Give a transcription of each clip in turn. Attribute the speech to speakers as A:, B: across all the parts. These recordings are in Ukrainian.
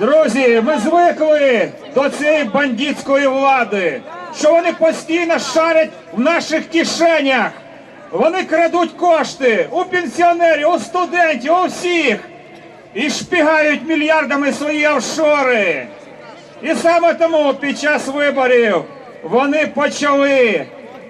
A: Друзі, ми звикли до цієї бандитської влади, що вони постійно шарять в наших кишенях. Вони крадуть кошти у пенсіонерів, у студентів, у всіх і шпігають мільярдами свої офшори. І саме тому під час виборів вони почали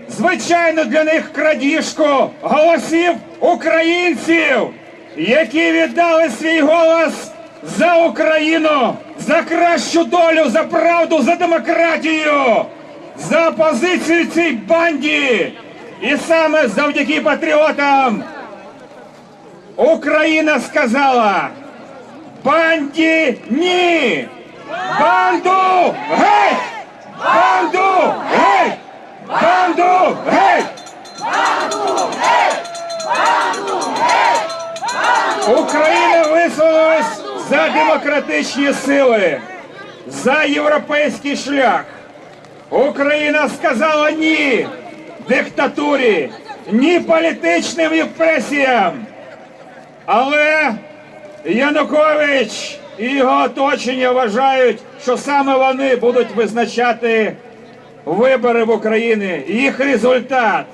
A: звичайно для них крадіжку голосів українців, які віддали свій голос за Україну, за кращу долю, за правду, за демократію, за опозицію цій банді. І саме завдяки патріотам Україна сказала банді ні! Банду геть! Банду геть! Банду геть! Україна висловилась за демократичні сили, за європейський шлях. Україна сказала ні диктатурі, ні політичним репресіям. Але Янукович і його оточення вважають, що саме вони будуть визначати вибори в Україні, їх результат.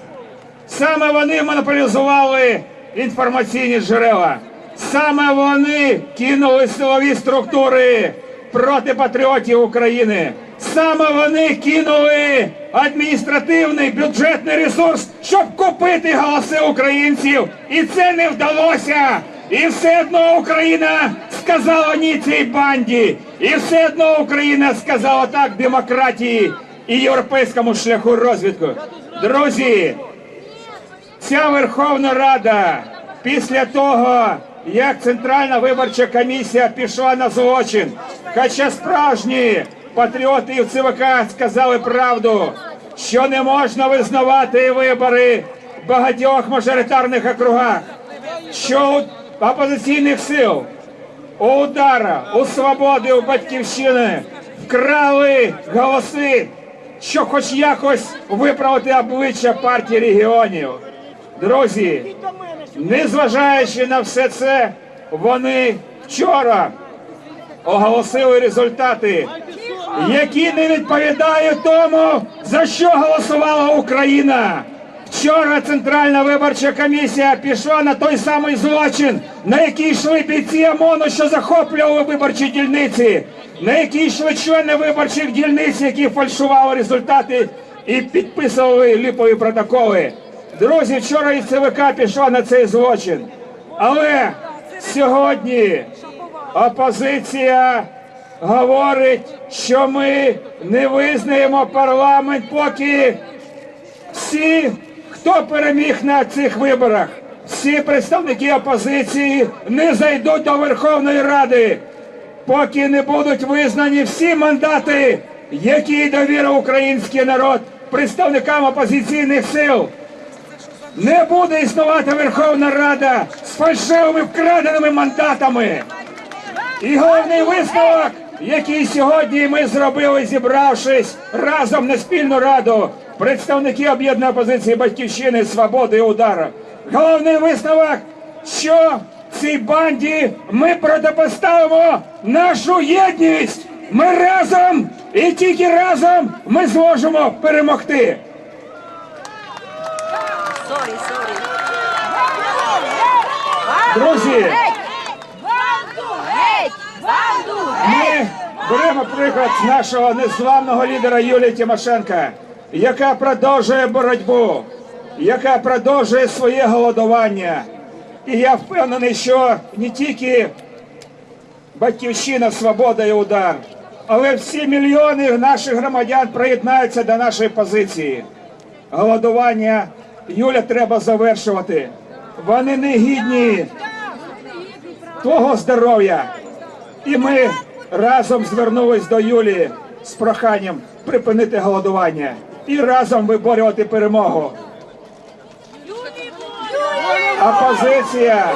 A: Саме вони монополізували інформаційні джерела. Саме вони кинули силові структури проти патріотів України. Саме вони кинули адміністративний бюджетний ресурс, щоб купити голоси українців. І це не вдалося. І все одно Україна сказала ні цій банді. І все одно Україна сказала так демократії і європейському шляху розвитку. Друзі, Ця Верховна Рада після того, як Центральна виборча комісія пішла на злочин, хоча справжні патріоти і в ЦВК сказали правду, що не можна визнавати вибори в багатьох мажоритарних округах, що у опозиційних сил у удара, у свободи, у батьківщини вкрали голоси, щоб хоч якось виправити обличчя партії регіонів. Друзі, незважаючи на все це, вони вчора оголосили результати, які не відповідають тому, за що голосувала Україна. Вчора Центральна виборча комісія пішла на той самий злочин, на який йшли бійці ОМОНу, що захоплювали виборчі дільниці, на який йшли члени виборчих дільниць, які фальшували результати і підписували ліпові протоколи. Друзі, вчора і ЦВК пішла на цей злочин. Але сьогодні опозиція говорить, що ми не визнаємо парламент, поки всі, хто переміг на цих виборах, всі представники опозиції не зайдуть до Верховної Ради, поки не будуть визнані всі мандати, які довірив український народ представникам опозиційних сил. Не буде існувати Верховна Рада з фальшивими вкраденими мандатами. І головний висновок, який сьогодні ми зробили, зібравшись разом на спільну раду, представники об'єднаної опозиції Батьківщини, Свободи і Удара. Головний висновок, що цій банді ми протипоставимо нашу єдність. Ми разом і тільки разом ми зможемо перемогти. Друзі! Ми беремо приклад нашого незламного лідера Юлії Тимошенка, яка продовжує боротьбу, яка продовжує своє голодування. І я впевнений, що не тільки батьківщина, свобода і удар, але всі мільйони наших громадян приєднаються до нашої позиції. Голодування Юля треба завершувати. Вони не гідні твого здоров'я. І ми разом звернулись до Юлії з проханням припинити голодування і разом виборювати перемогу. Опозиція,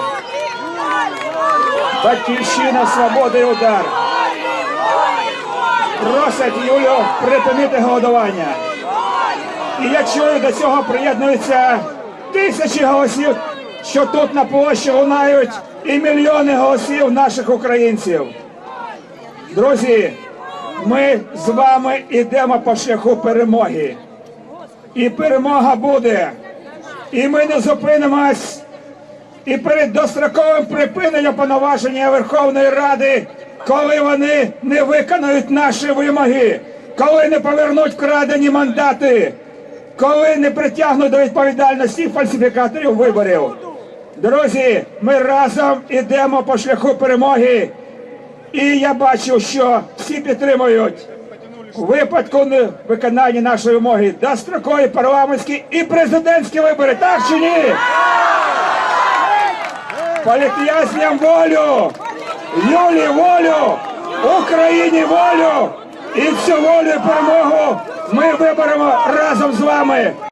A: батьківщина, свобода і удар. Просять Юлю припинити голодування. І я чую, до цього приєднуються тисячі голосів, що тут на площі лунають і мільйони голосів наших українців. Друзі, ми з вами йдемо по шляху перемоги. І перемога буде. І ми не зупинимось. І перед достроковим припиненням повноваження Верховної Ради, коли вони не виконають наші вимоги, коли не повернуть вкрадені мандати, коли не притягнуть до відповідальності фальсифікаторів виборів. Друзі, ми разом йдемо по шляху перемоги. І я бачу, що всі підтримують у випадку виконання нашої вимоги дострокові парламентські і президентські вибори. Так чи ні? Політв'язням волю! Юлі волю! Україні волю! І цю волю перемогу ми виберемо разом з вами!